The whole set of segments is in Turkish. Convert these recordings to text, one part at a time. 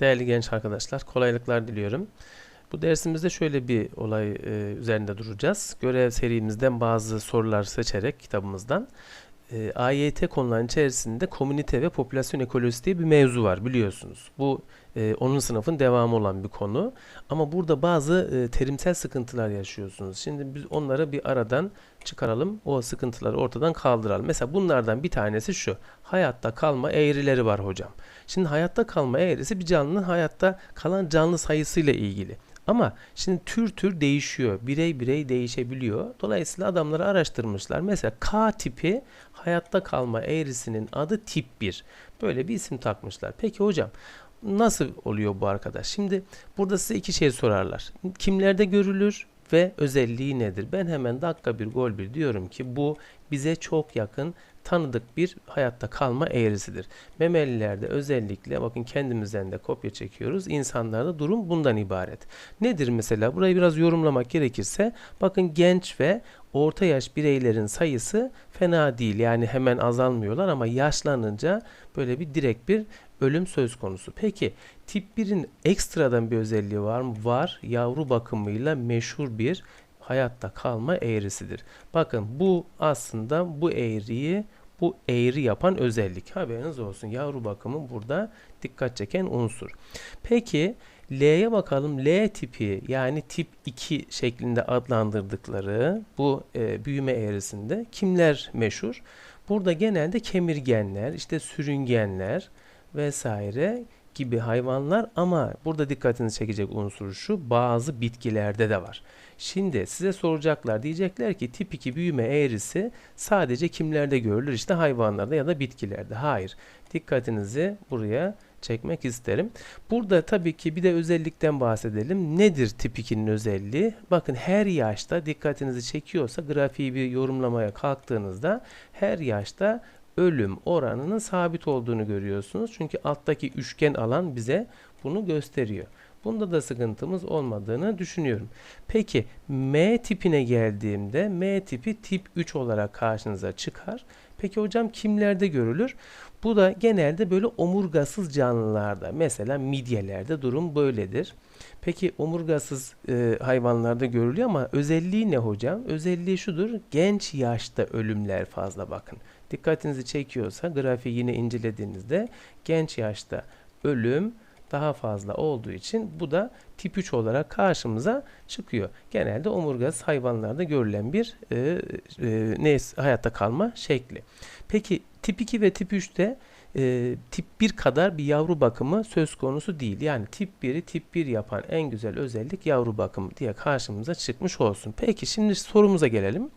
Değerli genç arkadaşlar, kolaylıklar diliyorum. Bu dersimizde şöyle bir olay e, üzerinde duracağız. Görev serimizden bazı sorular seçerek kitabımızdan e, AYT konularının içerisinde komünite ve popülasyon ekolojisi diye bir mevzu var biliyorsunuz. Bu e, 10. sınıfın devamı olan bir konu. Ama burada bazı e, terimsel sıkıntılar yaşıyorsunuz. Şimdi biz onları bir aradan çıkaralım. O sıkıntıları ortadan kaldıralım. Mesela bunlardan bir tanesi şu. Hayatta kalma eğrileri var hocam. Şimdi hayatta kalma eğrisi bir canlının hayatta kalan canlı sayısıyla ilgili. Ama şimdi tür tür değişiyor. Birey birey değişebiliyor. Dolayısıyla adamları araştırmışlar. Mesela K tipi hayatta kalma eğrisinin adı tip 1. Böyle bir isim takmışlar. Peki hocam nasıl oluyor bu arkadaş? Şimdi burada size iki şey sorarlar. Kimlerde görülür ve özelliği nedir? Ben hemen dakika bir gol bir diyorum ki bu bize çok yakın tanıdık bir hayatta kalma eğrisidir. Memelilerde özellikle bakın kendimizden de kopya çekiyoruz. İnsanlarda durum bundan ibaret. Nedir mesela? Burayı biraz yorumlamak gerekirse bakın genç ve orta yaş bireylerin sayısı fena değil. Yani hemen azalmıyorlar ama yaşlanınca böyle bir direkt bir ölüm söz konusu. Peki tip 1'in ekstradan bir özelliği var mı? Var. Yavru bakımıyla meşhur bir hayatta kalma eğrisidir. Bakın bu aslında bu eğriyi bu eğri yapan özellik. Haberiniz olsun. Yavru bakımı burada dikkat çeken unsur. Peki L'ye bakalım. L tipi yani tip 2 şeklinde adlandırdıkları bu e, büyüme eğrisinde kimler meşhur? Burada genelde kemirgenler, işte sürüngenler vesaire gibi hayvanlar ama burada dikkatinizi çekecek unsur şu bazı bitkilerde de var. Şimdi size soracaklar diyecekler ki tip 2 büyüme eğrisi sadece kimlerde görülür işte hayvanlarda ya da bitkilerde. Hayır dikkatinizi buraya çekmek isterim. Burada tabii ki bir de özellikten bahsedelim. Nedir tip 2'nin özelliği? Bakın her yaşta dikkatinizi çekiyorsa grafiği bir yorumlamaya kalktığınızda her yaşta ölüm oranının sabit olduğunu görüyorsunuz. Çünkü alttaki üçgen alan bize bunu gösteriyor. Bunda da sıkıntımız olmadığını düşünüyorum. Peki M tipine geldiğimde M tipi tip 3 olarak karşınıza çıkar. Peki hocam kimlerde görülür? Bu da genelde böyle omurgasız canlılarda mesela midyelerde durum böyledir. Peki omurgasız e, hayvanlarda görülüyor ama özelliği ne hocam? Özelliği şudur. Genç yaşta ölümler fazla bakın. Dikkatinizi çekiyorsa grafiği yine incelediğinizde genç yaşta ölüm daha fazla olduğu için bu da tip 3 olarak karşımıza çıkıyor. Genelde omurgasız hayvanlarda görülen bir e, e, ne hayatta kalma şekli. Peki tip 2 ve tip 3'te e, tip 1 kadar bir yavru bakımı söz konusu değil. Yani tip 1'i tip 1 yapan en güzel özellik yavru bakımı diye karşımıza çıkmış olsun. Peki şimdi sorumuza gelelim.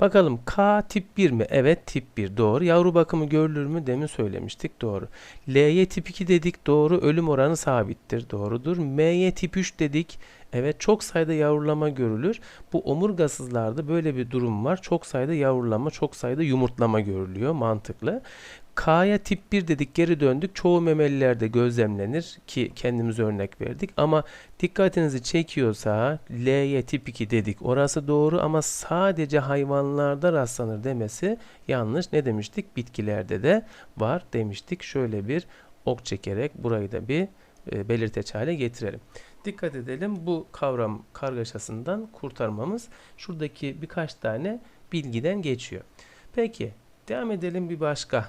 Bakalım K tip 1 mi? Evet tip 1 doğru. Yavru bakımı görülür mü? Demin söylemiştik doğru. L'ye tip 2 dedik doğru. Ölüm oranı sabittir doğrudur. M'ye tip 3 dedik. Evet çok sayıda yavrulama görülür. Bu omurgasızlarda böyle bir durum var. Çok sayıda yavrulama, çok sayıda yumurtlama görülüyor. Mantıklı. K'ya tip 1 dedik geri döndük. Çoğu memelilerde gözlemlenir ki kendimiz örnek verdik. Ama dikkatinizi çekiyorsa L'ye tip 2 dedik. Orası doğru ama sadece hayvanlarda rastlanır demesi yanlış. Ne demiştik? Bitkilerde de var demiştik. Şöyle bir ok çekerek burayı da bir e, belirteç hale getirelim. Dikkat edelim bu kavram kargaşasından kurtarmamız şuradaki birkaç tane bilgiden geçiyor. Peki devam edelim bir başka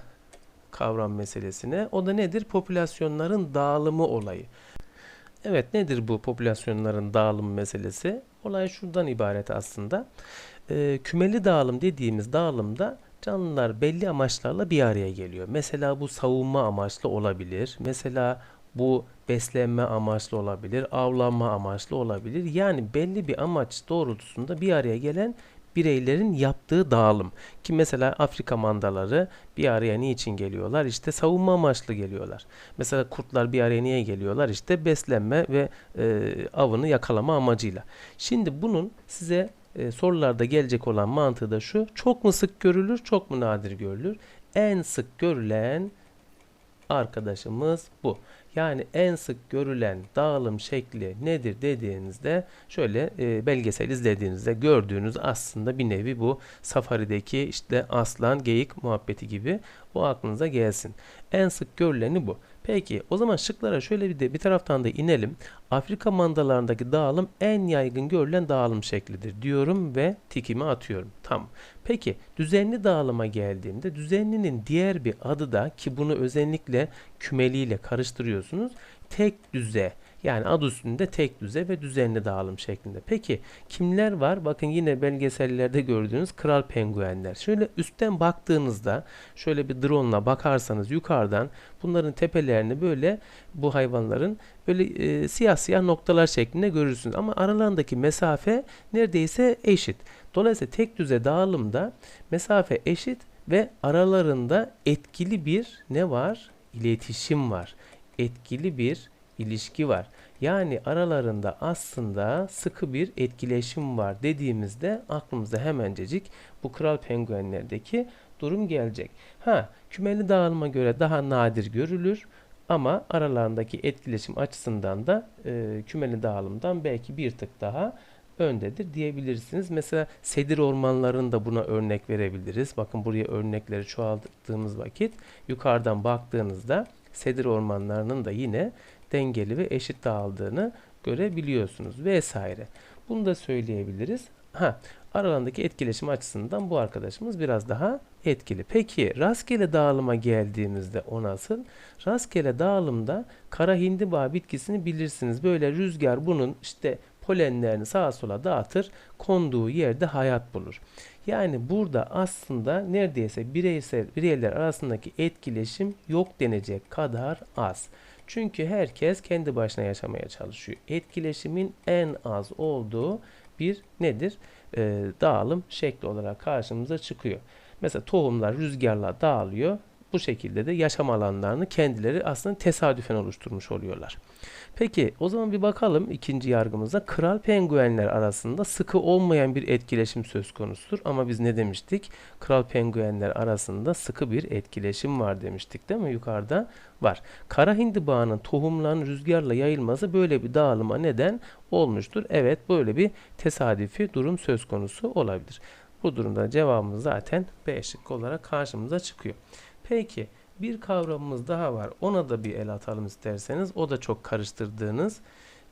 kavram meselesine. O da nedir? Popülasyonların dağılımı olayı. Evet nedir bu popülasyonların dağılım meselesi? Olay şuradan ibaret aslında. E, kümeli dağılım dediğimiz dağılımda canlılar belli amaçlarla bir araya geliyor. Mesela bu savunma amaçlı olabilir. Mesela bu beslenme amaçlı olabilir, avlanma amaçlı olabilir. Yani belli bir amaç doğrultusunda bir araya gelen bireylerin yaptığı dağılım. Ki mesela Afrika mandaları bir araya niçin geliyorlar? İşte savunma amaçlı geliyorlar. Mesela kurtlar bir araya niye geliyorlar? İşte beslenme ve e, avını yakalama amacıyla. Şimdi bunun size e, sorularda gelecek olan mantığı da şu. Çok mu sık görülür, çok mu nadir görülür? En sık görülen arkadaşımız bu. Yani en sık görülen dağılım şekli nedir dediğinizde şöyle e, belgesel izlediğinizde gördüğünüz aslında bir nevi bu safarideki işte aslan geyik muhabbeti gibi o aklınıza gelsin. En sık görüleni bu. Peki o zaman şıklara şöyle bir de bir taraftan da inelim. Afrika mandalarındaki dağılım en yaygın görülen dağılım şeklidir diyorum ve tikimi atıyorum. Tamam. Peki düzenli dağılıma geldiğimde düzenlinin diğer bir adı da ki bunu özellikle kümeliyle karıştırıyorsunuz. Tek düze. Yani adı üstünde tek düze ve düzenli dağılım şeklinde. Peki kimler var? Bakın yine belgesellerde gördüğünüz kral penguenler. Şöyle üstten baktığınızda şöyle bir drone'la bakarsanız yukarıdan bunların tepelerini böyle bu hayvanların böyle e, siyah siyah noktalar şeklinde görürsünüz. Ama aralarındaki mesafe neredeyse eşit. Dolayısıyla tek düze dağılımda mesafe eşit ve aralarında etkili bir ne var? İletişim var. Etkili bir ilişki var. Yani aralarında aslında sıkı bir etkileşim var dediğimizde aklımıza hemencecik bu kral penguenlerdeki durum gelecek. Ha, kümeli dağılıma göre daha nadir görülür ama aralarındaki etkileşim açısından da e, kümeli dağılımdan belki bir tık daha öndedir diyebilirsiniz. Mesela sedir ormanlarında buna örnek verebiliriz. Bakın buraya örnekleri çoğalttığımız vakit yukarıdan baktığınızda sedir ormanlarının da yine dengeli ve eşit dağıldığını görebiliyorsunuz vesaire. Bunu da söyleyebiliriz. Ha, aralarındaki etkileşim açısından bu arkadaşımız biraz daha etkili. Peki rastgele dağılıma geldiğimizde o nasıl? Rastgele dağılımda kara hindiba bitkisini bilirsiniz. Böyle rüzgar bunun işte polenlerini sağa sola dağıtır, konduğu yerde hayat bulur. Yani burada aslında neredeyse bireysel bireyler arasındaki etkileşim yok denecek kadar az. Çünkü herkes kendi başına yaşamaya çalışıyor. Etkileşimin en az olduğu bir nedir? Ee, dağılım şekli olarak karşımıza çıkıyor. Mesela tohumlar rüzgarla dağılıyor. Bu şekilde de yaşam alanlarını kendileri aslında tesadüfen oluşturmuş oluyorlar. Peki o zaman bir bakalım ikinci yargımıza. Kral penguenler arasında sıkı olmayan bir etkileşim söz konusudur. Ama biz ne demiştik? Kral penguenler arasında sıkı bir etkileşim var demiştik değil mi? Yukarıda var. Kara hindibağının tohumların rüzgarla yayılması böyle bir dağılıma neden olmuştur. Evet böyle bir tesadüfi durum söz konusu olabilir. Bu durumda cevabımız zaten B şıkkı olarak karşımıza çıkıyor. Peki bir kavramımız daha var. Ona da bir el atalım isterseniz. O da çok karıştırdığınız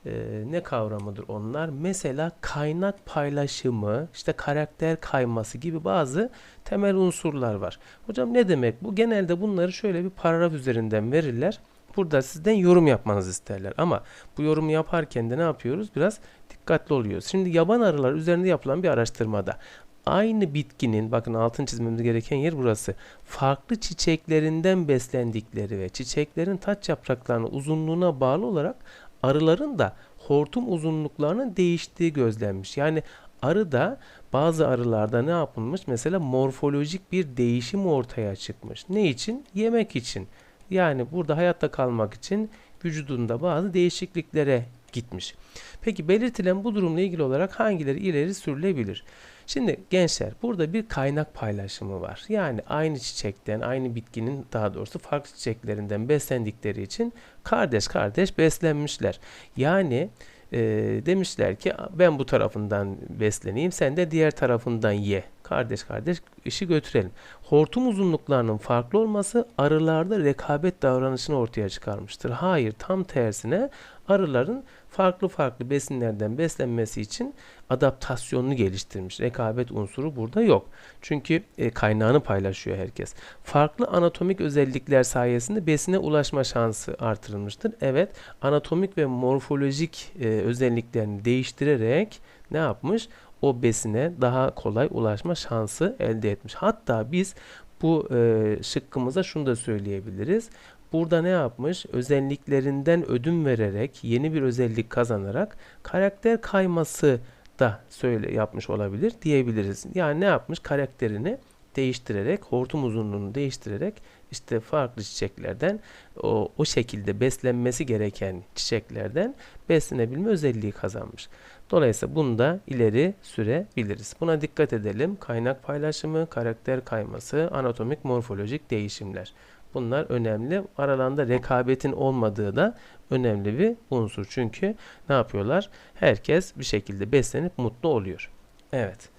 e, ne kavramıdır onlar? Mesela kaynak paylaşımı, işte karakter kayması gibi bazı temel unsurlar var. Hocam ne demek bu? Genelde bunları şöyle bir paragraf üzerinden verirler. Burada sizden yorum yapmanızı isterler. Ama bu yorumu yaparken de ne yapıyoruz? Biraz dikkatli oluyoruz. Şimdi yaban arılar üzerinde yapılan bir araştırmada aynı bitkinin bakın altın çizmemiz gereken yer burası. Farklı çiçeklerinden beslendikleri ve çiçeklerin taç yapraklarının uzunluğuna bağlı olarak arıların da hortum uzunluklarının değiştiği gözlenmiş. Yani arıda bazı arılarda ne yapılmış? Mesela morfolojik bir değişim ortaya çıkmış. Ne için? Yemek için. Yani burada hayatta kalmak için vücudunda bazı değişikliklere gitmiş. Peki belirtilen bu durumla ilgili olarak hangileri ileri sürülebilir? Şimdi gençler burada bir kaynak paylaşımı var. Yani aynı çiçekten, aynı bitkinin daha doğrusu farklı çiçeklerinden beslendikleri için kardeş kardeş beslenmişler. Yani e, demişler ki ben bu tarafından besleneyim sen de diğer tarafından ye. Kardeş kardeş işi götürelim. Hortum uzunluklarının farklı olması arılarda rekabet davranışını ortaya çıkarmıştır. Hayır tam tersine arıların farklı farklı besinlerden beslenmesi için adaptasyonunu geliştirmiş. Rekabet unsuru burada yok. Çünkü e, kaynağını paylaşıyor herkes. Farklı anatomik özellikler sayesinde besine ulaşma şansı artırılmıştır. Evet, anatomik ve morfolojik e, özelliklerini değiştirerek ne yapmış? O besine daha kolay ulaşma şansı elde etmiş. Hatta biz bu e, şıkkımıza şunu da söyleyebiliriz. Burada ne yapmış? Özelliklerinden ödün vererek, yeni bir özellik kazanarak karakter kayması da söyle yapmış olabilir diyebiliriz. Yani ne yapmış? Karakterini değiştirerek, hortum uzunluğunu değiştirerek işte farklı çiçeklerden o, o şekilde beslenmesi gereken çiçeklerden beslenebilme özelliği kazanmış. Dolayısıyla bunu da ileri sürebiliriz. Buna dikkat edelim. Kaynak paylaşımı, karakter kayması, anatomik morfolojik değişimler. Bunlar önemli. Aralarında rekabetin olmadığı da önemli bir unsur. Çünkü ne yapıyorlar? Herkes bir şekilde beslenip mutlu oluyor. Evet.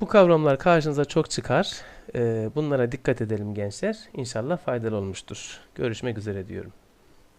Bu kavramlar karşınıza çok çıkar. Ee, bunlara dikkat edelim gençler. İnşallah faydalı olmuştur. Görüşmek üzere diyorum.